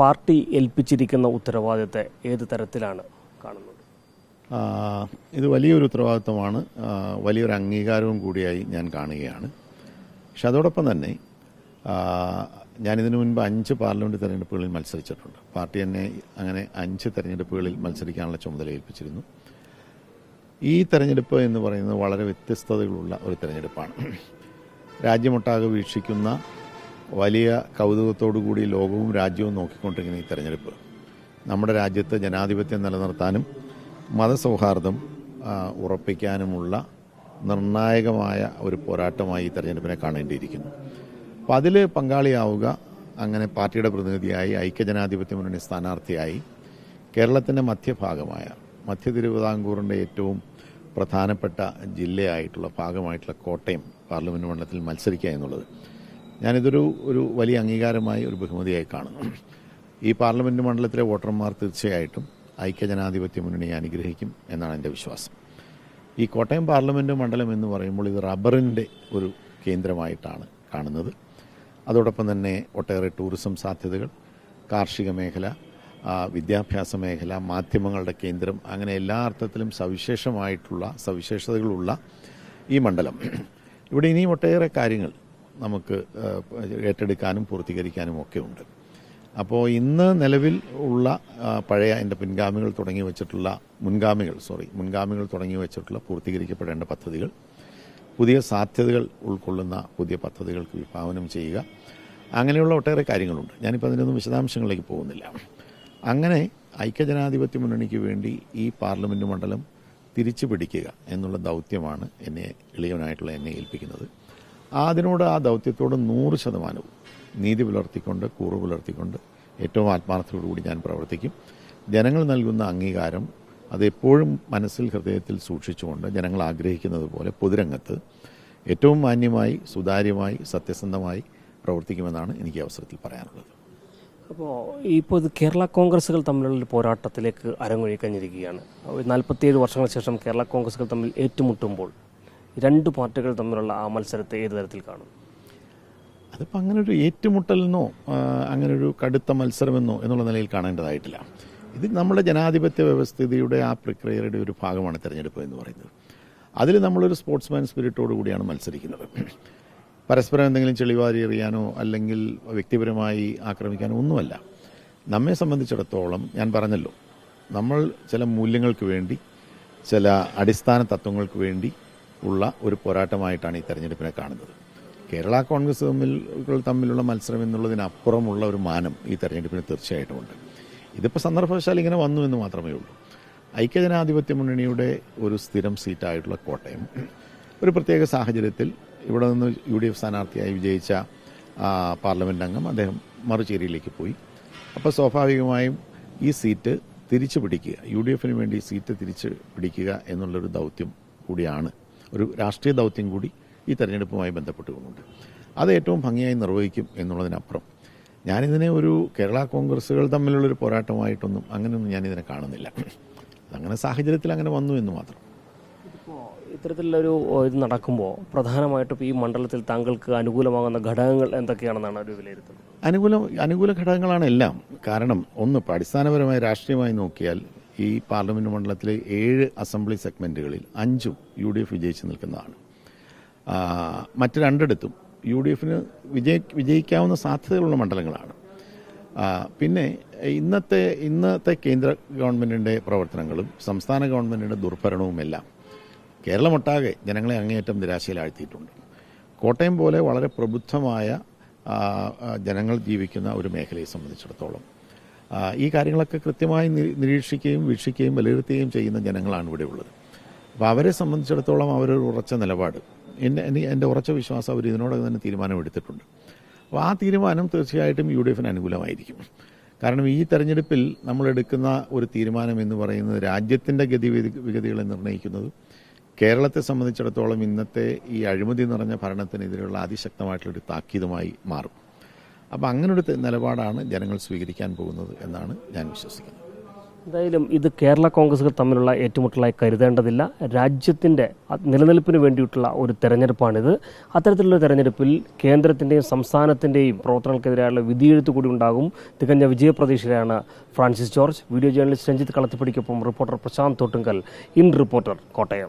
Party ഏൽപ്പിച്ചിരിക്കുന്ന ഉത്തരവാദിത്തത്തെ ഏത് തരത്തിലാണ് കാണുന്നത്? ഇത് വലിയൊരു ഉത്തരവാദിത്വമാണ്. വലിയൊരു അംഗീകാരവും കൂടിയായി ഞാൻ കാണുകയാണ്. പക്ഷെ അതോടൊപ്പം തന്നെ ഞാനിതിനു മുൻപ് അഞ്ച് പാർലമെന്റ് തെരഞ്ഞെടുപ്പുകളിൽ മത്സരിച്ചിട്ടുണ്ട്. പാർട്ടി എന്നെ അങ്ങനെ അഞ്ച് തെരഞ്ഞെടുപ്പുകളിൽ മത്സരിക്കാനുള്ള ചുമതല ഏൽപ്പിച്ചിരുന്നു. ഈ തെരഞ്ഞെടുപ്പ് എന്ന് പറയുന്നത് വളരെ വ്യത്യസ്തതകളുള്ള ഒരു തെരഞ്ഞെടുപ്പാണ്. രാജ്യമൊട്ടാകെ വീക്ഷിക്കുന്ന വലിയ കൗതുകത്തോടുകൂടി ലോകവും രാജ്യവും നോക്കിക്കൊണ്ടിരിക്കുന്ന ഈ തെരഞ്ഞെടുപ്പ്. നമ്മുടെ രാജ്യത്ത് ജനാധിപത്യം നിലനിർത്താനും മതസൗഹാർദ്ദം ഉറപ്പിക്കാനുമുള്ള നിർണായകമായ ഒരു പോരാട്ടമായി ഈ തെരഞ്ഞെടുപ്പിനെ കാണേണ്ടിയിരിക്കുന്നു. അപ്പോൾ അതിൽ പങ്കാളിയാവുക അങ്ങനെ പാർട്ടിയുടെ പ്രതിനിധിയായി ഐക്യജനാധിപത്യ മുന്നണി സ്ഥാനാർത്ഥിയായി കേരളത്തിന്റെ മധ്യഭാഗമായ മധ്യ തിരുവിതാംകൂറിന്റെ ഏറ്റവും പ്രധാനപ്പെട്ട ജില്ലയായിട്ടുള്ള ഭാഗമായിട്ടുള്ള കോട്ടയം പാർലമെന്റ് മണ്ഡലത്തിൽ മത്സരിക്കുക എന്നുള്ളത്. ഞാനിതൊരു ഒരു വലിയ അംഗീകാരമായി ഒരു ബഹുമതിയായി കാണുന്നു. ഈ പാർലമെന്റ് മണ്ഡലത്തിലെ വോട്ടർമാർ തീർച്ചയായിട്ടും ഐക്യജനാധിപത്യ മുന്നണിയെ അനുഗ്രഹിക്കും എന്നാണ് എന്റെ വിശ്വാസം. ഈ കോട്ടയം പാർലമെന്റ് മണ്ഡലം എന്ന് പറയുമ്പോൾ ഇത് റബ്ബറിന്റെ ഒരു കേന്ദ്രമായിട്ടാണ് കാണുന്നത്. അതോടൊപ്പം തന്നെ ഒട്ടേറെ ടൂറിസം സാധ്യതകൾ കാർഷിക മേഖല വിദ്യാഭ്യാസ മേഖല മാധ്യമങ്ങളുടെ കേന്ദ്രം അങ്ങനെ എല്ലാ അർത്ഥത്തിലും സവിശേഷമായിട്ടുള്ള സവിശേഷതകളുള്ള ഈ മണ്ഡലം. ഇവിടെ ഇനിയും ഒട്ടേറെ കാര്യങ്ങൾ നമുക്ക് ഏറ്റെടുക്കാനും പൂർത്തീകരിക്കാനും ഒക്കെ ഉണ്ട്. അപ്പോൾ ഇന്ന് നിലവിൽ ഉള്ള പഴയ എന്റെ പിൻഗാമികൾ തുടങ്ങി വെച്ചിട്ടുള്ള മുൻഗാമികൾ സോറി മുൻഗാമികൾ തുടങ്ങി വെച്ചിട്ടുള്ള പൂർത്തീകരിക്കപ്പെടേണ്ട പദ്ധതികൾ പുതിയ സാധ്യതകൾ ഉൾക്കൊള്ളുന്ന പുതിയ പദ്ധതികൾക്ക് വിഭാവനം ചെയ്യുക അങ്ങനെയുള്ള ഒട്ടേറെ കാര്യങ്ങളുണ്ട്. ഞാനിപ്പോൾ അതിനൊന്നും വിശദാംശങ്ങളിലേക്ക് പോകുന്നില്ല. അങ്ങനെ ഐക്യജനാധിപത്യ മുന്നണിക്ക് വേണ്ടി ഈ പാർലമെന്റ് മണ്ഡലം തിരിച്ചു പിടിക്കുക എന്നുള്ള ദൗത്യമാണ് എന്നെ എളിയവനായിട്ടുള്ള എന്നെ ഏൽപ്പിക്കുന്നത്. അതിനോട് ആ ദൗത്യത്തോട് നൂറ് ശതമാനവും നീതി പുലർത്തിക്കൊണ്ട് കൂറ് പുലർത്തിക്കൊണ്ട് ഏറ്റവും ആത്മാർത്ഥതയോടുകൂടി ഞാൻ പ്രവർത്തിക്കും. ജനങ്ങൾ നൽകുന്ന അംഗീകാരം അതെപ്പോഴും മനസ്സിൽ ഹൃദയത്തിൽ സൂക്ഷിച്ചുകൊണ്ട് ജനങ്ങൾ ആഗ്രഹിക്കുന്നത് പോലെ പൊതുരംഗത്ത് ഏറ്റവും മാന്യമായി സുതാര്യമായി സത്യസന്ധമായി പ്രവർത്തിക്കുമെന്നാണ് എനിക്ക് അവസരത്തിൽ പറയാനുള്ളത്. അപ്പോൾ ഇപ്പോൾ ഇത് കേരള കോൺഗ്രസുകൾ തമ്മിലുള്ള പോരാട്ടത്തിലേക്ക് അരങ്ങൊഴിക്കഴിഞ്ഞിരിക്കുകയാണ് നാൽപ്പത്തിയേഴ് വർഷങ്ങൾക്ക് ശേഷം കേരള കോൺഗ്രസുകൾ തമ്മിൽ ഏറ്റുമുട്ടുമ്പോൾ രണ്ട് പാർട്ടികൾ തമ്മിലുള്ള ആ മത്സരത്തെ ഏത് തരത്തിൽ കാണും? അതിപ്പോൾ അങ്ങനെ ഒരു ഏറ്റുമുട്ടലെന്നോ അങ്ങനെ ഒരു കടുത്ത മത്സരമെന്നോ എന്നുള്ള നിലയിൽ കാണേണ്ടതായിട്ടില്ല. ഇത് നമ്മുടെ ജനാധിപത്യ വ്യവസ്ഥിതിയുടെ ആ പ്രക്രിയയുടെ ഒരു ഭാഗമാണ് തിരഞ്ഞെടുപ്പ് എന്ന് പറയുന്നത്. അതിൽ നമ്മളൊരു സ്പോർട്സ്മാൻ സ്പിരിറ്റോട് കൂടിയാണ് മത്സരിക്കുന്നത്. പരസ്പരം എന്തെങ്കിലും ചെളിവാരി എറിയാനോ അല്ലെങ്കിൽ വ്യക്തിപരമായി ആക്രമിക്കാനോ ഒന്നുമല്ല. നമ്മെ സംബന്ധിച്ചിടത്തോളം ഞാൻ പറഞ്ഞല്ലോ നമ്മൾ ചില മൂല്യങ്ങൾക്ക് വേണ്ടി ചില അടിസ്ഥാന തത്വങ്ങൾക്ക് വേണ്ടി ഉള്ള ഒരു പോരാട്ടമായിട്ടാണ് ഈ തെരഞ്ഞെടുപ്പിനെ കാണുന്നത്. കേരള കോൺഗ്രസ് തമ്മിൽ തമ്മിലുള്ള മത്സരം എന്നുള്ളതിനപ്പുറമുള്ള ഒരു മാനം ഈ തെരഞ്ഞെടുപ്പിന് തീർച്ചയായിട്ടും ഉണ്ട്. ഇതിപ്പോൾ സന്ദർഭവശാൽ ഇങ്ങനെ വന്നു എന്ന് മാത്രമേ ഉള്ളൂ. ഐക്യജനാധിപത്യ മുന്നണിയുടെ ഒരു സ്ഥിരം സീറ്റായിട്ടുള്ള കോട്ടയം ഒരു പ്രത്യേക സാഹചര്യത്തിൽ ഇവിടെ നിന്ന് യു ഡി എഫ് സ്ഥാനാർത്ഥിയായി വിജയിച്ച പാർലമെന്റ് അംഗം അദ്ദേഹം മറുചേരിയിലേക്ക് പോയി. അപ്പോൾ സ്വാഭാവികമായും ഈ സീറ്റ് തിരിച്ചു പിടിക്കുക യു ഡി എഫിന് വേണ്ടി സീറ്റ് തിരിച്ചു പിടിക്കുക എന്നുള്ളൊരു ദൗത്യം കൂടിയാണ് ഒരു രാഷ്ട്രീയ ദൗത്യം കൂടി ഈ തെരഞ്ഞെടുപ്പുമായി ബന്ധപ്പെട്ടുകൊണ്ടുണ്ട് അത് ഏറ്റവും ഭംഗിയായി നിർവഹിക്കും എന്നുള്ളതിനപ്പുറം ഞാനിതിനെ ഒരു കേരള കോൺഗ്രസ്സുകൾ തമ്മിലുള്ളൊരു പോരാട്ടമായിട്ടൊന്നും അങ്ങനെയൊന്നും ഞാനിതിനെ കാണുന്നില്ല. അങ്ങനെ സാഹചര്യത്തിൽ അങ്ങനെ വന്നു എന്ന് മാത്രം. ഇത്തരത്തിലുള്ളൊരു ഇത് നടക്കുമ്പോൾ പ്രധാനമായിട്ടും ഈ മണ്ഡലത്തിൽ താങ്കൾക്ക് അനുകൂലമാകുന്ന ഘടകങ്ങൾ എന്തൊക്കെയാണെന്നാണ് ഒരു വിലയിരുത്തുന്നത്? അനുകൂല അനുകൂല ഘടകങ്ങളാണ് എല്ലാം. കാരണം ഒന്ന് അടിസ്ഥാനപരമായി രാഷ്ട്രീയമായി നോക്കിയാൽ ഈ പാർലമെന്റ് മണ്ഡലത്തിലെ ഏഴ് അസംബ്ലി സെഗ്മെന്റുകളിൽ അഞ്ചും യു ഡി എഫ് വിജയിച്ച് നിൽക്കുന്നതാണ്. മറ്റ് രണ്ടിടത്തും യു ഡി എഫിന് വിജയി വിജയിക്കാവുന്ന സാധ്യതകളുള്ള മണ്ഡലങ്ങളാണ്. പിന്നെ ഇന്നത്തെ ഇന്നത്തെ കേന്ദ്ര ഗവൺമെന്റിന്റെ പ്രവർത്തനങ്ങളും സംസ്ഥാന ഗവൺമെന്റിന്റെ ദുർഭരണവുമെല്ലാം കേരളമൊട്ടാകെ ജനങ്ങളെ അങ്ങേയറ്റം നിരാശയിലാഴ്ത്തിയിട്ടുണ്ട്. കോട്ടയം പോലെ വളരെ പ്രബുദ്ധമായ ജനങ്ങൾ ജീവിക്കുന്ന ഒരു മേഖലയെ സംബന്ധിച്ചിടത്തോളം ഈ കാര്യങ്ങളൊക്കെ കൃത്യമായി നിരീക്ഷിക്കുകയും വീക്ഷിക്കുകയും വിലയിരുത്തുകയും ചെയ്യുന്ന ജനങ്ങളാണ് ഇവിടെ ഉള്ളത്. അപ്പോൾ അവരെ സംബന്ധിച്ചിടത്തോളം അവരൊരു ഉറച്ച നിലപാട്. എന്നെ എന്റെ ഉറച്ച വിശ്വാസം അവർ ഇതിനോടകം തന്നെ തീരുമാനമെടുത്തിട്ടുണ്ട് അപ്പോൾ ആ തീരുമാനം തീർച്ചയായിട്ടും യു ഡി എഫിന് അനുകൂലമായിരിക്കും. കാരണം ഈ തെരഞ്ഞെടുപ്പിൽ നമ്മൾ എടുക്കുന്ന ഒരു തീരുമാനം എന്ന് പറയുന്നത് രാജ്യത്തിന്റെ ഗതിവിധി വിഗതികളെ നിർണയിക്കുന്നത് കേരളത്തെ സംബന്ധിച്ചിടത്തോളം ഇന്നത്തെ ഈ അഴിമതി നിറഞ്ഞ ഭരണത്തിനെതിരെയുള്ള അതിശക്തമായിട്ടുള്ളൊരു താക്കീതുമായി മാറും. അപ്പോൾ ഒരു നിലപാടാണ് ജനങ്ങൾ സ്വീകരിക്കാൻ പോകുന്നത് എന്നാണ് ഞാൻ വിശ്വസിക്കുന്നത്. എന്തായാലും ഇത് കേരള കോൺഗ്രസുകൾ തമ്മിലുള്ള ഏറ്റുമുട്ടലായി കരുതേണ്ടതില്ല. രാജ്യത്തിന്റെ നിലനിൽപ്പിന് വേണ്ടിയിട്ടുള്ള ഒരു തെരഞ്ഞെടുപ്പാണിത്. അത്തരത്തിലുള്ള തെരഞ്ഞെടുപ്പിൽ കേന്ദ്രത്തിന്റെയും സംസ്ഥാനത്തിന്റെയും പ്രവർത്തനങ്ങൾക്കെതിരായുള്ള വിധിയെഴുത്ത് കൂടി ഉണ്ടാകും. തികഞ്ഞ വിജയപ്രതീക്ഷയാണ് Francis George. Video journalist Ranjith കളത്തിപ്പടിക്കൊപ്പം reporter Prashanth Thottungal. In reporter Kottayam.